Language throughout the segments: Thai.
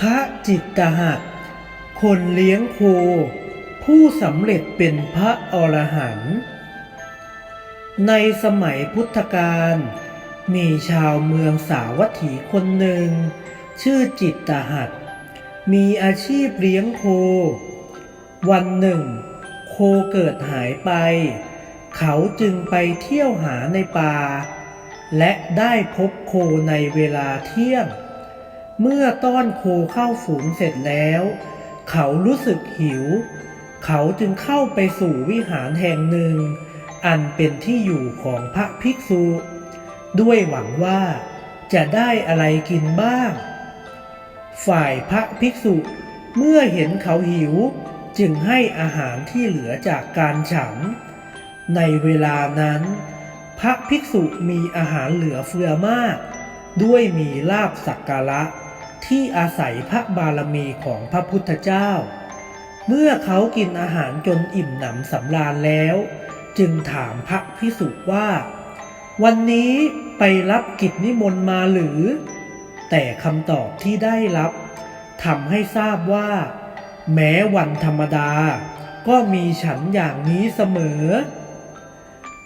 พระจิตตหัตคนเลี้ยงโค ผู้สำเร็จเป็นพระอรหันต์ในสมัยพุทธกาลมีชาวเมืองสาวัตถีคนหนึ่ง ชื่อจิตตหัตมีอาชีพเลี้ยงโค วันหนึ่ง โคเกิดหายไป เขาจึงไปเที่ยวหาในป่า และได้พบโคในเวลาเที่ยง เมื่อต้อนโคเข้าฝูงเสร็จแล้ว เขารู้สึกหิว เขาจึงเข้าไปสู่วิหารแห่งหนึ่ง อันเป็นที่อยู่ของพระภิกษุ ด้วยหวังว่าจะได้อะไรกินบ้าง ฝ่ายพระภิกษุเมื่อเห็นเขาหิวจึงให้อาหารที่เหลือจากการฉัน ในเวลานั้น พระภิกษุมีอาหารเหลือเฟือมาก ด้วยมีลาบสักการะ ที่อาศัยพระบารมีของพระพุทธเจ้า เมื่อเขากินอาหารจนอิ่มหนำสำราญแล้ว จึงถามพระภิกษุว่า วันนี้ไปรับกิจนิมนต์มาหรือ แต่คำตอบที่ได้รับทำให้ทราบว่า แม้วันธรรมดา ก็มีฉันอย่างนี้เสมอ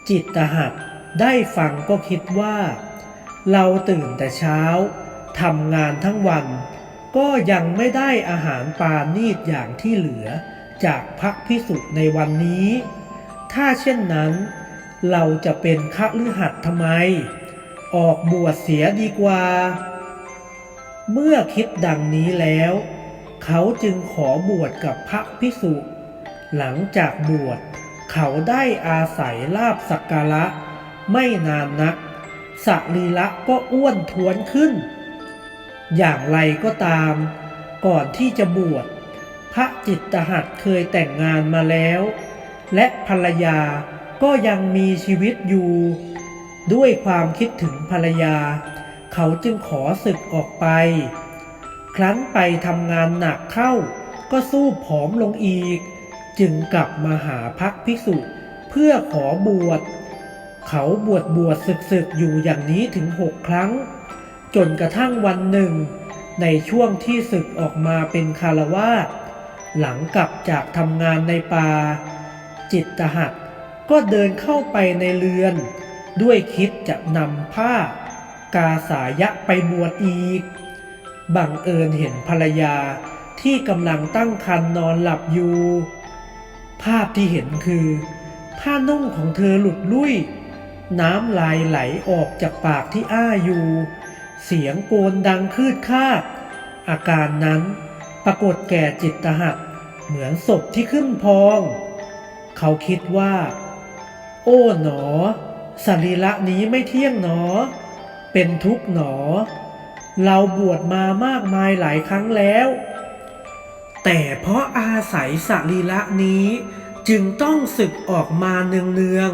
จิตตหัดได้ฟังก็คิดว่า เราตื่นแต่เช้า ทำงานทั้งวัน ก็ยังไม่ได้อาหารปานีตอย่างที่เหลือจากพระพิสุในวันนี้ ถ้าเช่นนั้นเราจะเป็นฆฤหัสถ์ทำไม ออกบวชเสียดีกว่า เมื่อคิดดังนี้แล้ว เขาจึงขอบวชกับพระพิสุ หลังจากบวชเขาได้อาศัยลาบสักการะ ไม่นานนักสรีละก็อ้วนท้วนขึ้น อย่างไรก็ตาม ก่อนที่จะบวช พระจิตตหัดเคยแต่งงานมาแล้ว และภรรยาก็ยังมีชีวิตอยู่ ด้วยความคิดถึงภรรยา เขาจึงขอศึกออกไป ครั้นไปทำงานหนักเข้า ก็สู้ผอมลงอีก จึงกลับมาหาพักภิกษุเพื่อขอบวช เขาบวชบวชศึกศึกอยู่อย่างนี้ถึงหกครั้ง จนกระทั่งวันหนึ่ง ในช่วงที่ศึกออกมาเป็นคารวาสหลังกลับจากทำงานในป่า จิตตหัดก็เดินเข้าไปในเรือน ด้วยคิดจะนำผ้ากาสายะไปบวชอีก บังเอิญเห็นภรรยาที่กำลังตั้งครรภ์นอนหลับอยู่ ภาพที่เห็นคือ ผ้านุ่งของเธอหลุดลุ่ย น้ำลายไหลออกจากปากที่อ้าอยู่ เสียงโกนดังคืดคาด อาการนั้นปรากฏแก่จิตตหัดเหมือนศพที่ขึ้นพอง เขาคิดว่า โอ้หนอสรีระนี้ไม่เที่ยงหนอ เป็นทุกหนอ เราบวชมามากมายหลายครั้งแล้ว แต่เพราะอาศัยสรีระนี้จึงต้องศึกออกมาเนือง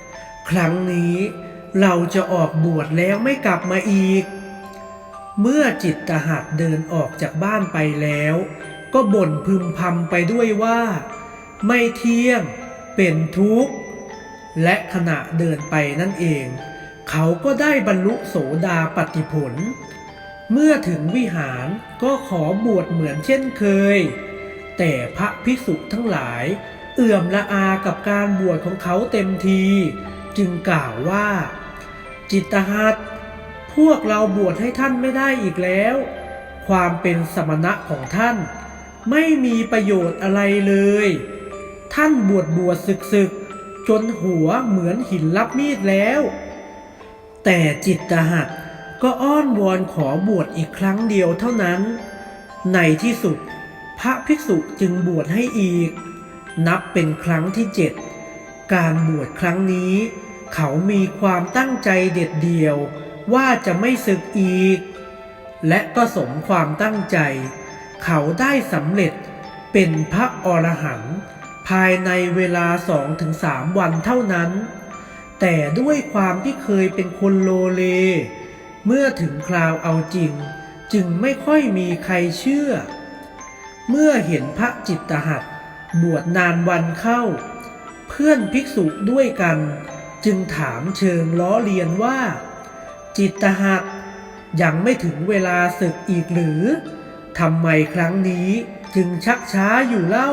ๆครั้งนี้เราจะออกบวชแล้วไม่กลับมาอีก เมื่อจิตตหัดเดินออกจากบ้านไปแล้ว ก็บ่นพึมพำไปด้วยว่า ไม่เที่ยง เป็นทุกข์ และขณะเดินไปนั่นเอง เขาก็ได้บรรลุโสดาปฏิผล เมื่อถึงวิหารก็ขอบวชเหมือนเช่นเคย แต่พระภิกษุทั้งหลาย เอื่อมละอากับการบวชของเขาเต็มที จึงกล่าวว่า จิตตหัต พวกเราบวชให้ท่านไม่ได้อีกแล้ว ความเป็นสมณะของท่าน ไม่มีประโยชน์อะไรเลย ท่านบวชบวชศึกศึกจนหัวเหมือนหินรับมีดแล้ว แต่จิตตหัตก็อ้อนวอนขอบวชอีกครั้งเดียวเท่านั้น ในที่สุดพระภิกษุจึงบวชให้อีก นับเป็นครั้งที่เจ็ดการบวชครั้งนี้ เขามีความตั้งใจเด็ดเดี่ยว ว่าจะไม่ศึกอีก และก็สมความตั้งใจ เขาได้สำเร็จเป็นพระอรหันต์ภายในเวลาสองถึงสามวันเท่านั้น แต่ด้วยความที่เคยเป็นคนโลเล เมื่อถึงคราวเอาจริง จึงไม่ค่อยมีใครเชื่อ เมื่อเห็นพระจิตตหัดบวชนานวันเข้า เพื่อนภิกษุด้วยกัน จึงถามเชิงล้อเลียนว่า จิตตหัดยังไม่ถึงเวลาศึกอีกหรือทำไมครั้งนี้จึงชักช้าอยู่เล่า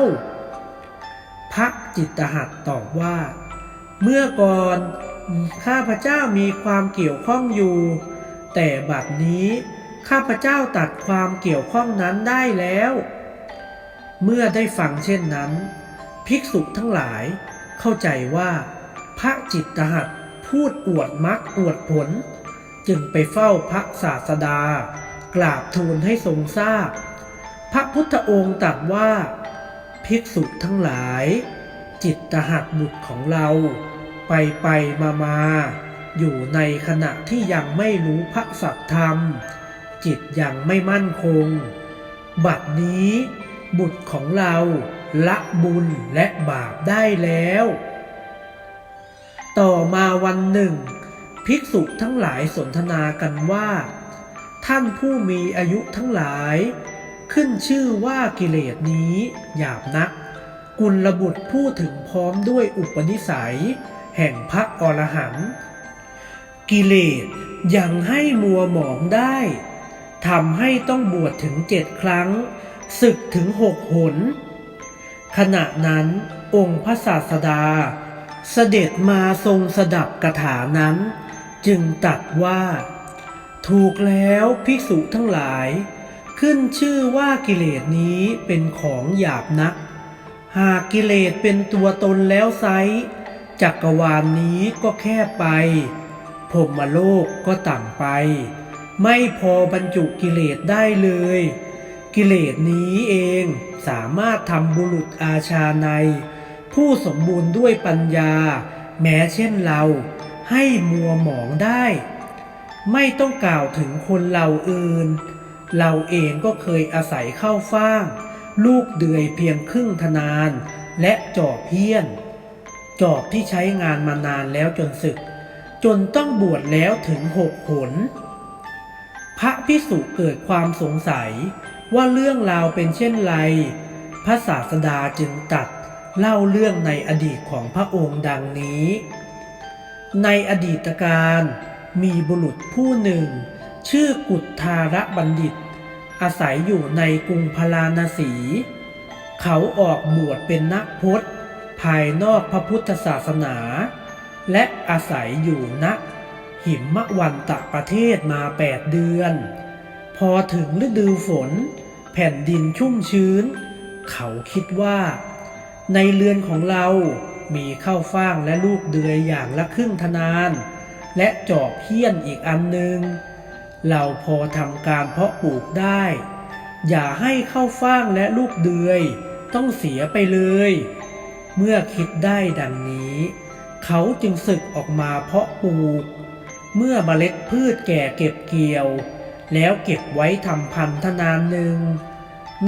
พระจิตตหัตตอบว่า เมื่อก่อนข้าพเจ้ามีความเกี่ยวข้องอยู่ แต่บัดนี้ข้าพเจ้าตัดความเกี่ยวข้องนั้นได้แล้ว เมื่อได้ฟังเช่นนั้น ภิกษุทั้งหลายเข้าใจว่า พระจิตตหัตพูดอวดมักอวดผล จึงไปเฝ้าพระศาสดา กราบทูลให้ทรงทราบพระพุทธองค์ตรัสว่า ภิกษุทั้งหลาย จิตตหัตบุตรของเรา ไปไปมามาอยู่ในขณะที่ยังไม่รู้พระสัจธรรม จิตยังไม่มั่นคง บัดนี้บุตรของเราละบุญและบาปได้แล้ว ต่อมาวันหนึ่ง ภิกษุทั้งหลายสนทนากันว่า ท่านผู้มีอายุทั้งหลาย ขึ้นชื่อว่ากิเลสนี้หยาบนัก กุลบุตรผู้ถึงพร้อมด้วยอุปนิสัย แห่งพระอรหันต์กิเลสยังให้มัวหมองได้ทำให้ต้องบวชถึงเจ็ดครั้งศึกถึงหกหน ขณะนั้นองค์พระศาสดา เสด็จมาทรงสดับกถานั้น จึงตรัสว่า ถูกแล้วภิกษุทั้งหลาย ขึ้นชื่อว่ากิเลสนี้เป็นของหยาบนัก หากกิเลสเป็นตัวตนแล้วไซจักรวาลนนี้ก็แคบไปพรมโลกก็ต่ำไป ไม่พอบรรจุกิเลสได้เลย กิเลสนี้เองสามารถทำบุรุษอาชาใน ผู้สมบูรณ์ด้วยปัญญา แม้เช่นเรา ให้มัวหมองได้ ไม่ต้องกล่าวถึงคนเราอื่น เราเองก็เคยอาศัยเข้าฟ้าง ลูกเดือยเพียงครึ่งทนาน และจอบเพี้ยน จอบที่ใช้งานมานานแล้วจนสึก จนต้องบวชแล้วถึงหกหนพระพิสุเกิดความสงสัยว่าเรื่องราวเป็นเช่นไร พระศาสดาจึงตัดเล่าเรื่องในอดีตของพระองค์ดังนี้ ในอดีตการมีบุรุษผู้หนึ่ง ชื่อกุฏธารบัณฑิต อาศัยอยู่ในกรุงพาราณสี เขาออกบวชเป็นนักพจน์ภายนอกพระพุทธศาสนา และอาศัยอยู่ณหิมมะวันตะประเทศมาแปดเดือน พอถึงฤดูฝน แผ่นดินชุ่มชื้น เขาคิดว่า ในเรือนของเรา มีข้าวฟ่างและลูกเดือยอย่างละครึ่งทนาน และจอบเพี้ยนอีกอันหนึ่งเราพอทำการเพาะปลูกได้ อย่าให้ข้าวฟ่างและลูกเดือย ต้องเสียไปเลย เมื่อคิดได้ดังนี้ เขาจึงสึกออกมาเพาะปลูก เมื่อเมล็ดพืชแก่เก็บเกี่ยว แล้วเก็บไว้ทำพันธนานหนึ่ง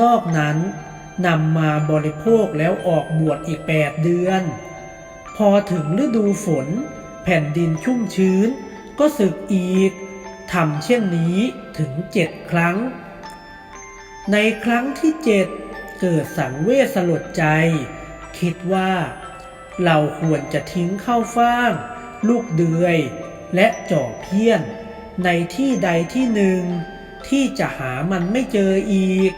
นอกนั้นนำมาบริโภคแล้วออกบวชอีกแปดเดือน พอถึงฤดูฝน แผ่นดินชุ่มชื้น ก็สึกอีกทำเช่นนี้ถึงเจ็ดครั้ง ในครั้งที่เจ็ดเกิดสังเวชสลดใจ คิดว่า เราควรจะทิ้งข้าวฟ่าง ลูกเดือย และจอบเพี้ยน ในที่ใดที่หนึ่ง ที่จะหามันไม่เจออีก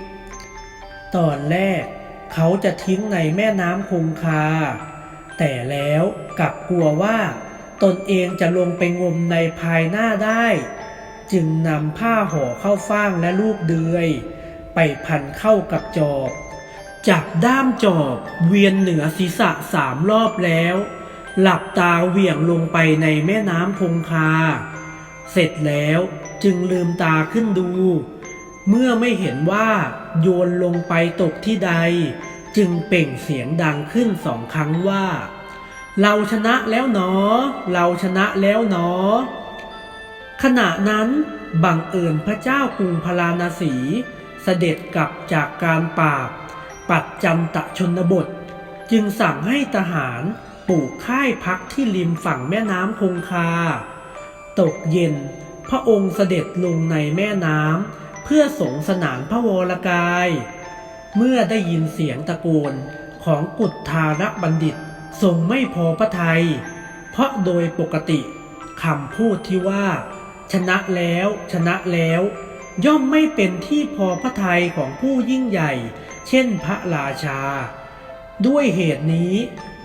ตอนแรกเขาจะทิ้งในแม่น้ำคงคา แต่แล้วกลับกลัวว่า ตนเองจะลงไปงมในภายหน้าได้ จึงนำผ้าห่อเข้าฟ่างและลูกเดือย ไปพันเข้ากับจอบ จับด้ามจอบเวียนเหนือศีรษะสามรอบแล้ว หลับตาเหวี่ยงลงไปในแม่น้ำคงคา เสร็จแล้วจึงลืมตาขึ้นดู เมื่อไม่เห็นว่าโยนลงไปตกที่ใด จึงเปล่งเสียงดังขึ้นสองครั้งว่า เราชนะแล้วหนอ เราชนะแล้วหนอ ขณะนั้นบังเอิญพระเจ้ากรุงพราณสีเสด็จกลับจากการปราบ ปัดจันตะชนบท จึงสั่งให้ทหารปลูกค่ายพักที่ริมฝั่งแม่น้ำคงคา ตกเย็นพระองค์เสด็จลงในแม่น้ำเพื่อสงสนานพระวรกาย เมื่อได้ยินเสียงตะโกนของกุฏธารบัณฑิตทรงไม่พอพระทยัย เพราะโดยปกติคำพูดที่ว่า ชนะแล้วชนะแล้ว ย่อมไม่เป็นที่พอพระทัยของผู้ยิ่งใหญ่ เช่นพระราชา ด้วยเหตุนี้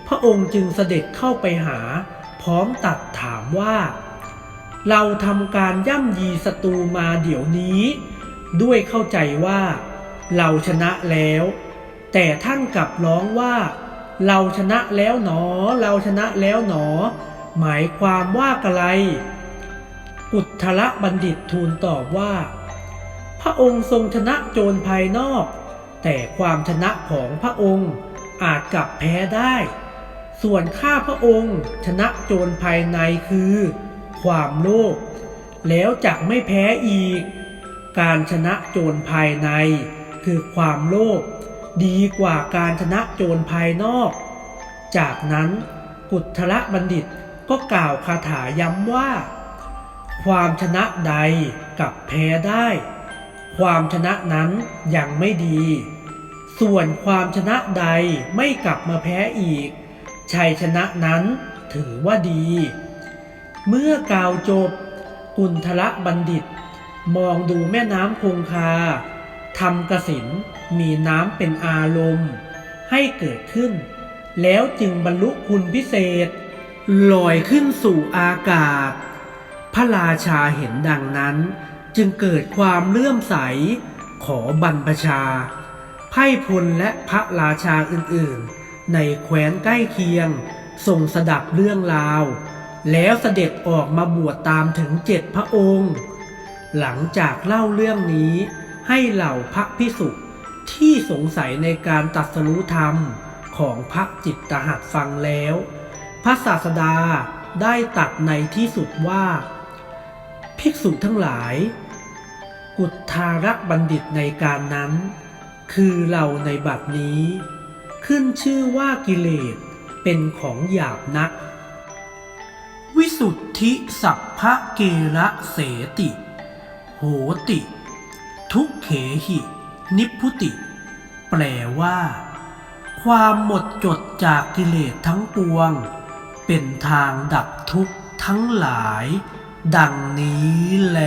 พระองค์จึงเสด็จเข้าไปหา พร้อมตัดถามว่า เราทำการย่ำยีศัตรูมาเดี๋ยวนี้ ด้วยเข้าใจว่า เราชนะแล้ว แต่ท่านกลับร้องว่า เราชนะแล้วหนอ เราชนะแล้วหนอ หมายความว่ากะไร อุทธรบัณฑิตทูลตอบว่า พระองค์ทรงชนะโจรภายนอก แต่ความชนะของพระองค์อาจกลับแพ้ได้ ส่วนข้าพระองค์ชนะโจรภายในคือ ความโลภแล้วจักไม่แพ้อีก การชนะโจรภายใน คือความโลภดีกว่าการชนะโจรภายนอก จากนั้นกุทละบัณฑิตก็กล่าวคาถาย้ำว่า ความชนะใดกับแพ้ได้ ความชนะนั้นยังไม่ดี ส่วนความชนะใดไม่กลับมาแพ้อีก ชัยชนะนั้นถือว่าดี เมื่อกล่าวจบ กุณทละบัณฑิต มองดูแม่น้ำคงคา ทำกสินมีน้ำเป็นอารมณ์ ให้เกิดขึ้น แล้วจึงบรรลุคุณพิเศษ ลอยขึ้นสู่อากาศ พระราชาเห็นดังนั้น จึงเกิดความเลื่อมใส ขอบรรพชา ไพ่พลและพระราชาอื่นๆ ในแคว้นใกล้เคียงส่งสดับเรื่องราว แล้วเสด็จออกมาบวชตามถึงเจ็ดพระองค์ หลังจากเล่าเรื่องนี้ ให้เหล่าพระพิสุที่สงสัยในการตัดสรู้ธรรมของพระจิตตหัดฟังแล้ว พระศาสดาได้ตัดในที่สุดว่า ภิกษุทั้งหลาย กุทธารักบัณฑิตในการนั้น คือเราในบัดนี้ ขึ้นชื่อว่ากิเลสเป็นของหยาบนัก วิสุทธิสัพพะเกระเสติ โหติ ทุกเขหิ นิพุติ แปลว่า ความหมดจดจากกิเลสทั้งปวง เป็นทางดับทุกข์ทั้งหลาย ดังนี้แล